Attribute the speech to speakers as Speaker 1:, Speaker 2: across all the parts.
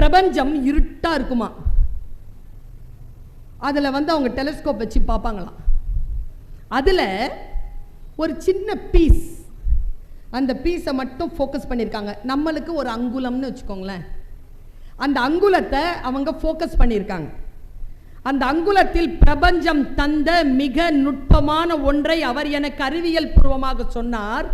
Speaker 1: பிரபஞ்சம் இருட்டாக இருக்குமா? அதில் வந்து அவங்க டெலிஸ்கோப் வச்சு பார்ப்பாங்களாம். அதில் ஒரு சின்ன பீஸ் அந்த பீஸை மட்டும் ஃபோக்கஸ் பண்ணியிருக்காங்க. நம்மளுக்கு ஒரு அங்குலம்னு வச்சுக்கோங்களேன். அந்த அங்குலத்தை அவங்க ஃபோக்கஸ் பண்ணியிருக்காங்க. அந்த அங்குலத்தில் பிரபஞ்சம் தந்த மிக நுட்பமான ஒன்றை அவர் எனக்கு அறிவியல் பூர்வமாக சொன்னார்.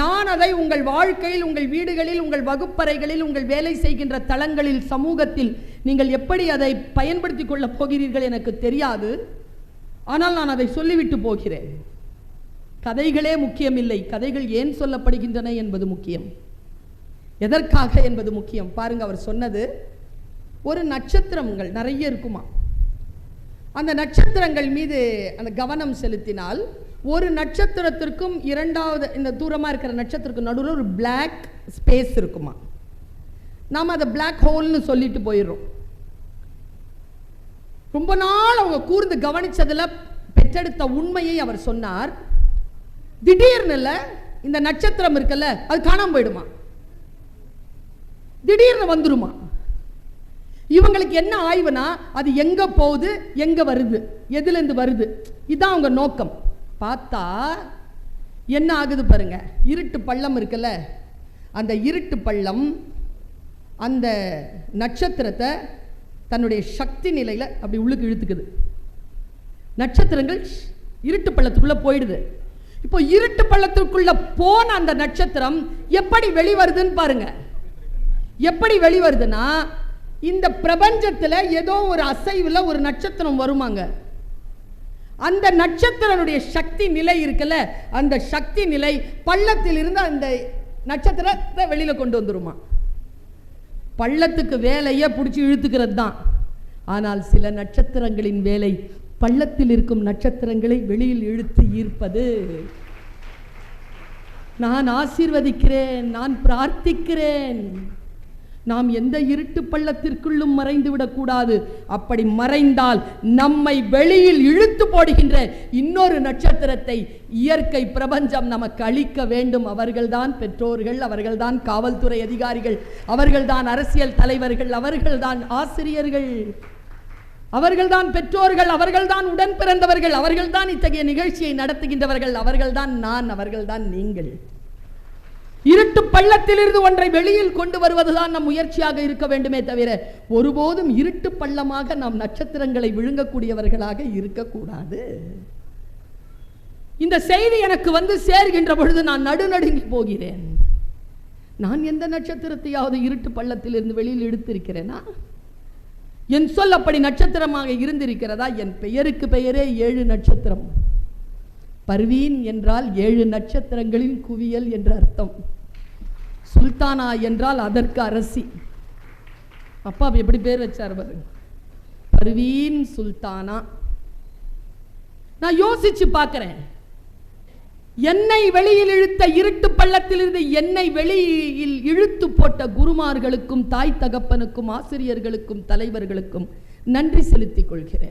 Speaker 1: நான் அதை உங்கள் வாழ்க்கையில் உங்கள் வீடுகளில் உங்கள் வகுப்பறைகளில் உங்கள் வேலை செய்கின்ற தளங்களில் சமூகத்தில் நீங்கள் எப்படி அதை பயன்படுத்திக் கொள்ளப் போகிறீர்கள் எனக்கு தெரியாது. ஆனால் நான் அதை சொல்லிவிட்டு போகிறேன். கதைகளே முக்கியமில்லை. கதைகள் ஏன் சொல்லப்படுகின்றன என்பது முக்கியம். எதற்காக என்பது முக்கியம்? பாருங்க அவர் சொன்னது ஒரு நட்சத்திரங்கள் நிறைய இருக்குமா? அந்த நட்சத்திரங்கள் மீது அந்த கவனம் செலுத்தினால் ஒரு நட்சத்திரத்திற்கும் இரண்டாவது இந்த தூரமாக இருக்கிற நட்சத்திரத்துக்கு நடுவில் ஒரு பிளாக் ஸ்பேஸ் இருக்குமா? நாம் அதை பிளாக் ஹோல்னு சொல்லிட்டு போயிடுறோம். ரொம்ப நாள் அவங்க கூர்ந்து கவனித்ததில் பெற்றெடுத்த உண்மையை அவர் சொன்னார். திடீர்னு இந்த நட்சத்திரம் இருக்குல்ல அது காணாமல் போயிடுமா? திடீர்னு வந்துருமா? இவங்களுக்கு என்ன ஆய்வுனா அது எங்கே போகுது எங்கே வருது எதுலேருந்து வருது? இதுதான் அவங்க நோக்கம். பார்த்தா என்ன ஆகுது பாருங்க? இருட்டு பள்ளம் இருக்குல்ல? அந்த இருட்டு பள்ளம் அந்த நட்சத்திரத்தை தன்னுடைய சக்தி நிலையில் அப்படி உள்ளுக்கு இழுத்துக்குது. நட்சத்திரங்கள் இருட்டு பள்ளத்துக்குள்ளே போயிடுது. இப்போ இருட்டு பள்ளத்துக்குள்ளே போன அந்த நட்சத்திரம் எப்படி வெளிவருதுன்னு பாருங்க. எப்படி வெளிவருதுன்னா இந்த பிரபஞ்சத்தில் ஏதோ ஒரு அசைவில் ஒரு நட்சத்திரம் வருமாங்க. அந்த நட்சத்திரனுடைய சக்தி நிலை இருக்குல்ல அந்த சக்தி நிலை பள்ளத்தில் இருந்து அந்த நட்சத்திரத்தை வெளியில் கொண்டு வந்துருமா. பள்ளத்துக்கு வேலையை பிடிச்சி இழுத்துக்கிறது தான் ஆனால் சில நட்சத்திரங்களின் வேலை பள்ளத்தில் இருக்கும் நட்சத்திரங்களை வெளியில் இழுத்து ஈர்ப்பது. நான் ஆசீர்வதிக்கிறேன் நான் பிரார்த்திக்கிறேன். நாம் எந்த இருட்டு பள்ளத்திற்குள்ளும் மறைந்து விடக்கூடாது. அப்படி மறைந்தால் நம்மை வெளியில் இழுத்து போடுகின்ற இன்னொரு நட்சத்திரத்தை இயற்கை பிரபஞ்சம் நமக்கு அளிக்க வேண்டும். அவர்கள்தான் பெற்றோர்கள் அவர்கள்தான் காவல்துறை அதிகாரிகள் அவர்கள்தான் அரசியல் தலைவர்கள் அவர்கள்தான் ஆசிரியர்கள். அவர்கள்தான் பெற்றோர்கள் அவர்கள்தான் உடன் பிறந்தவர்கள் அவர்கள்தான் இத்தகைய நிகழ்ச்சியை நடத்துகின்றவர்கள் அவர்கள்தான் நான் அவர்கள்தான் நீங்கள். இருட்டு பள்ளத்திலிருந்து ஒன்றை வெளியில் கொண்டு வருவதுதான் நம் முயற்சியாக இருக்க வேண்டுமே தவிர ஒருபோதும் இருட்டு பள்ளமாக நாம் நட்சத்திரங்களை விழுங்கக்கூடியவர்களாக இருக்கக்கூடாது. இந்த செய்தி எனக்கு வந்து சேர்கின்ற பொழுது நான் நடுநடுங்கி போகிறேன். நான் எந்த நட்சத்திரத்தையாவது இருட்டு பள்ளத்திலிருந்து வெளியில் எடுத்திருக்கிறேனா? என் சொல் அப்படி நட்சத்திரமாக இருந்திருக்கிறதா? என் பெயருக்கு பெயரே ஏழு நட்சத்திரம். பர்வீன் என்றால் ஏழு நட்சத்திரங்களின் குவியல் என்று அர்த்தம். சுல்தானா என்றால் அதற்கு அரசி. அப்பா எப்படி பேர் வச்சார் பாருங்க பர்வீன் சுல்தானா. நான் யோசிச்சு பார்க்கிறேன். என்னை வெளியில் இழுத்த இருட்டு பள்ளத்திலிருந்து என்னை வெளியில் இழுத்து போட்ட குருமார்களுக்கும் தாய் தகப்பனுக்கும் ஆசிரியர்களுக்கும் தலைவர்களுக்கும் நன்றி செலுத்திக் கொள்கிறேன்.